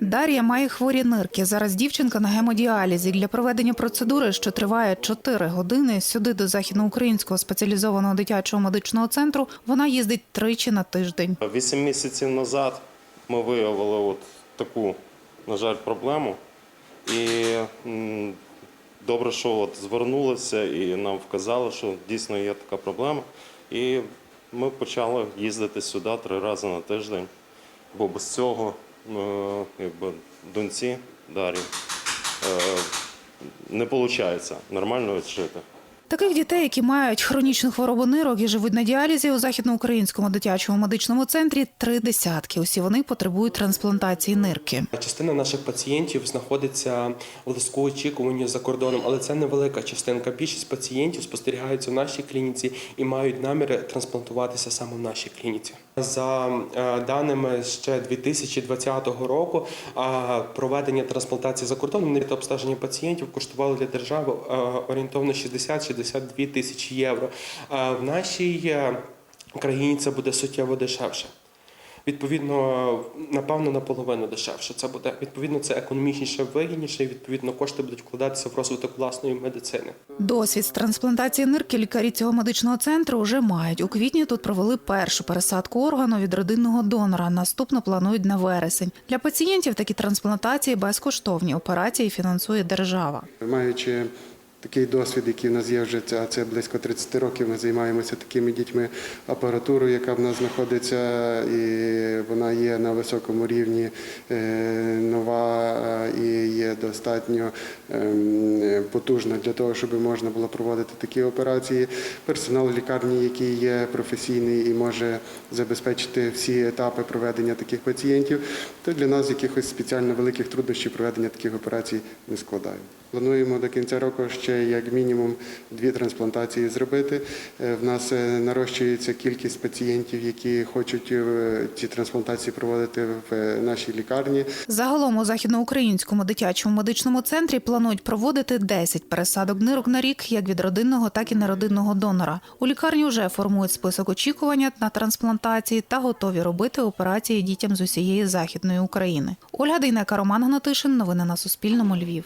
Дар'я має хворі нирки. Зараз дівчинка на гемодіалізі. Для проведення процедури, що триває 4 години, сюди до західноукраїнського спеціалізованого дитячого медичного центру вона їздить тричі на тиждень. Вісім місяців назад ми виявили от таку, на жаль, проблему. І добре, що от звернулися і нам вказали, що дійсно є така проблема. І ми почали їздити сюди три рази на тиждень, бо без цього якби, доньці Дарі е, не виходить нормально віджити. Таких дітей, які мають хронічну хворобу нирок і живуть на діалізі у західноукраїнському дитячому медичному центрі, три десятки. Усі вони потребують трансплантації нирки. Частина наших пацієнтів знаходиться в лиску очікуванні за кордоном, але це невелика частинка. Більшість пацієнтів спостерігаються в нашій клініці і мають наміри трансплантуватися саме в нашій клініці. За е, даними ще 2020 року, проведення трансплантації за кордоном та обстеження пацієнтів коштувало для держави е, орієнтовно 60-62 тисячі євро. Е, В нашій країні це буде суттєво дешевше. Відповідно, напевно, наполовину дешевше. Це буде відповідно, це економічніше, вигідніше. і, Відповідно, кошти будуть вкладатися в розвиток власної медицини. Досвід з трансплантації нирки лікарі цього медичного центру вже мають. У квітні тут провели першу пересадку органу від родинного донора. Наступно планують на вересень. Для пацієнтів такі трансплантації безкоштовні. Операції фінансує держава. Маючи такий досвід, який в нас є вже а це близько 30 років. Ми займаємося такими дітьми апаратурою, яка в нас знаходиться, і вона є на високому рівні, е, нова е, і є достатньо ем, потужна для того, щоб можна було проводити такі операції. Персонал лікарні, який є професійний і може забезпечити всі етапи проведення таких пацієнтів, то для нас якихось спеціально великих труднощів проведення таких операцій не складає. Плануємо до кінця року ще як мінімум дві трансплантації зробити. Е, В нас е, нарощується кількість пацієнтів, які хочуть е, ці трансплантації проводити в нашій лікарні. Загалом у західноукраїнському дитячому медичному центрі планують проводити 10 пересадок нирок на рік, як від родинного, так і неродинного донора. У лікарні вже формують список очікування на трансплантації та готові робити операції дітям з усієї західної України. Ольга Дейнека, Роман Гнатишин. Новини на Суспільному. Львів.